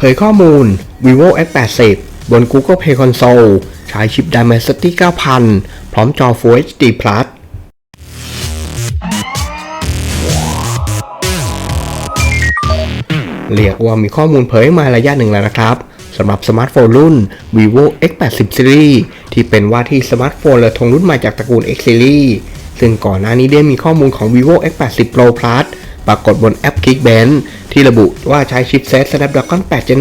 เผยข้อมูล vivo x80 บน Google Play Console ใช้ชิป Dimensity 9000 พร้อมจอ Full HD Plus เรียกว่ามีข้อมูลเผยมาระยะหนึ่งแล้วนะครับสำหรับสมาร์ทโฟนรุ่น vivo x80 series ที่เป็นว่าที่สมาร์ทโฟนระทงรุ่นใหม่จากตระกูล x series ซึ่งก่อนหน้านี้ได้มีข้อมูลของ vivo x80 pro plus ปรากฏบนแอป Geekbench ที่ระบุว่าใช้ชิปเซต Snapdragon 8 Gen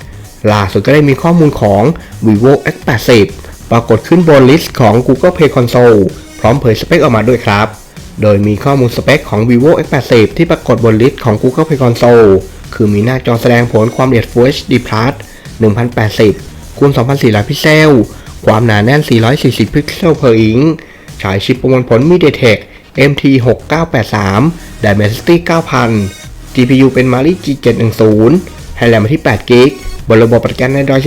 1 ล่าสุดก็ได้มีข้อมูลของ vivo x80 ปรากฏขึ้นบนลิสต์ของ Google Play Console พร้อมเผยสเปคออกมาด้วยครับ โดยมีข้อมูลสเปคของ vivo x80 ที่ปรากฏบนลิสต์ของ Google Play Console คือมีหน้าจอแสดงผลความละเอียด Full HD Plus 1080คูณ2400 พิกเซล ความหนาแน่น 440 พิกเซล per inch ฉายชิปประมวลผล MediaTek MT 6983 Dimensity 9000 GPU เป็น Mali G710 ให้แรมมาที่8 g b บนระบบปฏิการ Android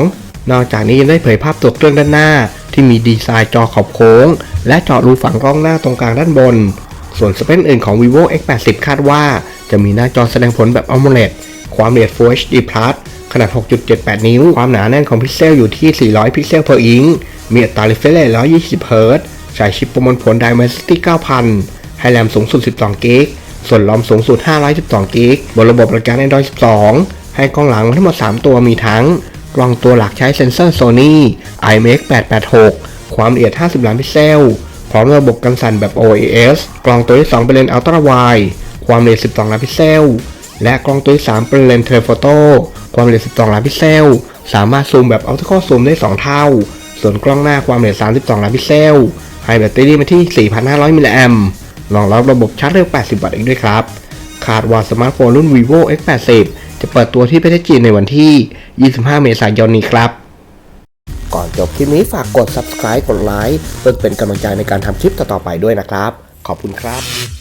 12 นอกจากนี้ยังได้เผยภาพตัวเครื่องด้านหน้า ที่มีดีไซน์จอขอบโค้ง และเจาะรูฝังกล้องหน้าตรงกลางด้านบน ส่วนสเปคอื่นของ vivo x80 คาดว่า จะมีหน้าจอแสดงผลแบบ AMOLED ความละเอียด Full HD Plus ขนาด 6.78 นิ้ว ความหนาแน่นของพิกเซลอยู่ที่ 400 พิกเซล per inch มีอัตรา refresh rate 120 Hz ใช้ชิปประมวลผล Dimensity 9000 ให้แรมสูงสุด 12 g b ส่วนรอมสูงสุด 512 g b บนระบบปฏิการ Android 12 ให้กล้องหลังทั้งหมด 3 ตัวมีทั้ง กล้องตัวหลักใช้เซ็นเซอร์ Sony IMX 886 ความละเอียด 50 ล้านพิกเซล พร้อมระบบกันสั่นแบบ OIS กล้องตัวที่ 2 เป็นเลนส์อัลตร้าไวความละเอียด 12 ล้านพิกเซล และกล้องตัวที่ 3 เป็นเลนส์เทเลโฟโต้ความละเอียด 12 ล้านพิกเซล สามารถซูมแบบอัลตร้าซูมได้ 2 เท่า ส่วนกล้องหน้าความละเอียด 32 ล้านพิกเซลให้แบตเตอรี่มาที่ 4,500 มิลลิแอมป์ รองรับระบบชาร์จเร็ว 80 วัตต์อีกด้วยครับ คาดว่าสมาร์ทโฟนรุ่น vivo x80 จะเปิดตัวที่ประเทศจีนในวันที่ 25 เมษายนนี้ครับ ก่อนจบคลิปนี้ฝากกด subscribe กดไลค์เพื่อเป็นกำลังใจในการทำคลิปต่อๆไปด้วยนะครับ ขอบคุณครับ